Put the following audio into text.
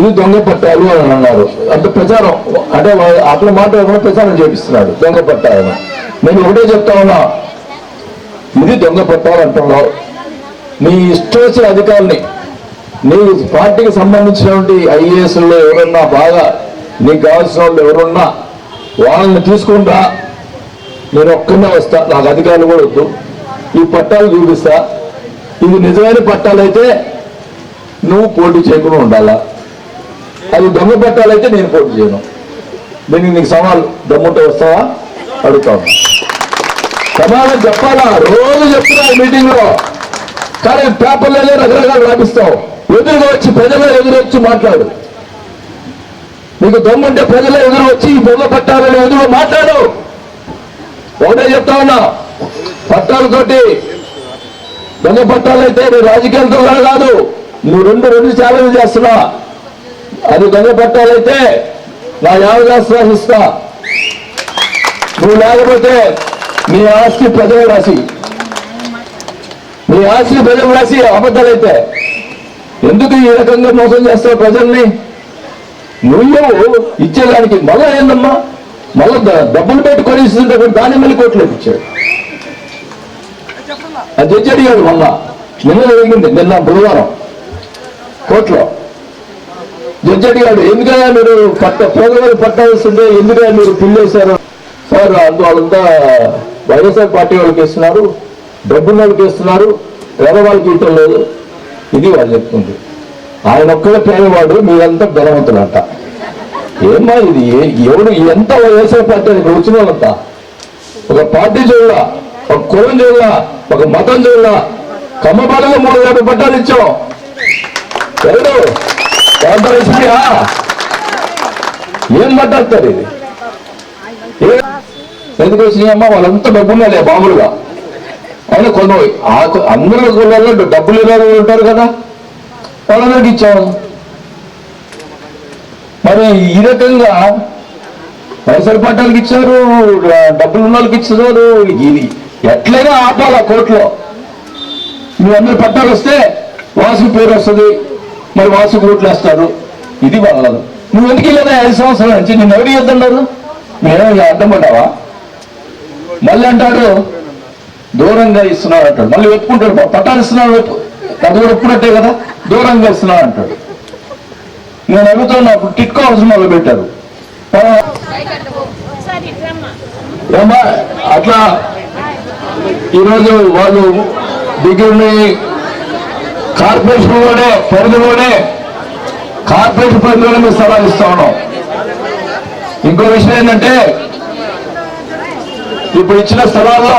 ఇది దొంగ పట్టాలు అని అన్నారు. అంటే ప్రచారం అంటే అతను అట్లా మాట్లాడకుండా ప్రచారం చేపిస్తున్నాడు దొంగ పట్టాలని. నేను ఒకటే చెప్తా ఉన్నా. ఇది దొంగ పట్టాలు అంటున్నావు. నీ ఇష్టం వచ్చిన అధికారుల్ని నీ పార్టీకి సంబంధించినటువంటి ఐఏఎస్లో ఎవరున్నా బాగా నీకు కావాల్సిన వాళ్ళు ఎవరున్నా వాళ్ళని తీసుకుంటా నేను ఒక్కనే వస్తా. నాకు అధికారులు కూడా వద్దు. ఈ పట్టాలు చూపిస్తా. ఇది నిజమైన పట్టాలైతే నువ్వు పోటీ చేయకుండా ఉండాలా? అది దొంగ పట్టాలైతే నేను పోటీ చేయను. దీనికి నీకు సవాల్ దమ్ముంటే వస్తావా? అడుగుతాను. సమాధానం చెప్పాలా? రోజు చెప్తున్నా మీటింగ్లో కానీ పేపర్లలో రకరకాలు రాపిస్తావు. ఎదురుగా వచ్చి ప్రజలే ఎదురు వచ్చి మాట్లాడు. నీకు దమ్ముంటే ప్రజలే ఎదురు వచ్చి దొంగ పట్టాలని ఎదురు మాట్లాడు. ఒకటే చెప్తా ఉన్నా. పట్టాలతోటి దొంగ పట్టాలైతే నువ్వు రాజకీయాలతో కాదు. నువ్వు రెండు రెండు ఛాలెంజ్ చేస్తున్నా. అది దొంగ పట్టాలైతే నా యావదాస్త్రాలు ఇస్తా. నువ్వు లేకపోతే నీ ఆస్తి ప్రజలు రాసి నీ ఆస్తి ప్రజలు రాసి అబద్ధాలైతే ఎందుకు ఈ రకంగా మోసం చేస్తావు ప్రజల్ని? నువ్వు ఇచ్చేదానికి మళ్ళా ఏందమ్మా? మళ్ళా డబ్బులు పెట్టి ఇస్తుంటే దాని మళ్ళీ కోట్లు ఇచ్చాడు అది తెచ్చాడు మళ్ళా మొన్న నిన్న జరిగింది నిన్న బుధవారం కోట్లో జడ్జి అడిగాడు ఎందుకన్నా మీరు పట్ట పేదవాళ్ళు పట్టాల్సిందే ఎందుకన్నా మీరు పిల్లేశారు సార్ అందు వాళ్ళంతా వైఎస్ఆర్ పార్టీ వాళ్ళకి ఇస్తున్నారు డబ్బున్న వాళ్ళకి ఇస్తున్నారు పేద వాళ్ళకి ఇవ్వటం లేదు. ఇది వాళ్ళు చెప్తుంది. ఆయన ఒక్కడే పేదవాడు మీరంతా బలవంతులంట ఏమ్మా ఇది? ఎవడు ఎంత వైఎస్ఆర్ పార్టీ ఇక్కడ వచ్చిన వాళ్ళంతా? ఒక పార్టీ చూడాల ఒక కులం చూడాల ఒక మతం చూడలా కమ్మపాలలో మూడు యాభై పట్టాలు ఇచ్చాం. ఎవరు? ఏం మాట్లాడతారు ఇది? ఏ- ఎందుకు వచ్చినాయమ్మా వాళ్ళంతా లే మామూలుగా అయినా కొన్ని ఆ- అందరి గుళ్ళల్లో డబ్బులు ఇవ్వాలి ఉంటారు కదా. వాళ్ళందరికి ఇచ్చాము. మరి ఈ రకంగా పైసలు పట్టాలకి ఇచ్చారు డబ్బులు ఉన్న వాళ్ళకి ఇచ్చారు ఇది ఎట్లయినా ఆపాలి కోర్టులో. నువ్వు అందరు పట్టాలు వస్తే వాసు పేరు వస్తుంది. మరి వాసు ఓట్లు వేస్తారు. ఇది వాళ్ళదు. నువ్వు ఎందుకు వెళ్ళదా ఐదు సంవత్సరాల నుంచి నేను ఎవరు చేద్దన్నారు మేము అడ్డం పడ్డావా? మళ్ళీ అంటాడు దూరంగా ఇస్తున్నాడు అంటాడు. మళ్ళీ ఒప్పుకుంటాడు పట్టాలు ఇస్తున్నాడు వెతు అది కూడా ఒప్పుకున్నట్టే కదా? దూరంగా ఇస్తున్నాడు అంటాడు. నేను అడుగుతున్నా అప్పుడు టిట్కో అవసరం మొదలు పెట్టారు ఏమ్మా అట్లా ఈరోజు వాళ్ళు దగ్గరుండి కార్పొరేషన్లోనే పరిధిలోనే కార్పొరేషన్ పరిధిలోనే మేము సలహా ఇస్తా ఉన్నాం. ఇంకో విషయం ఏంటంటే ఇప్పుడు ఇచ్చిన స్థలాల్లో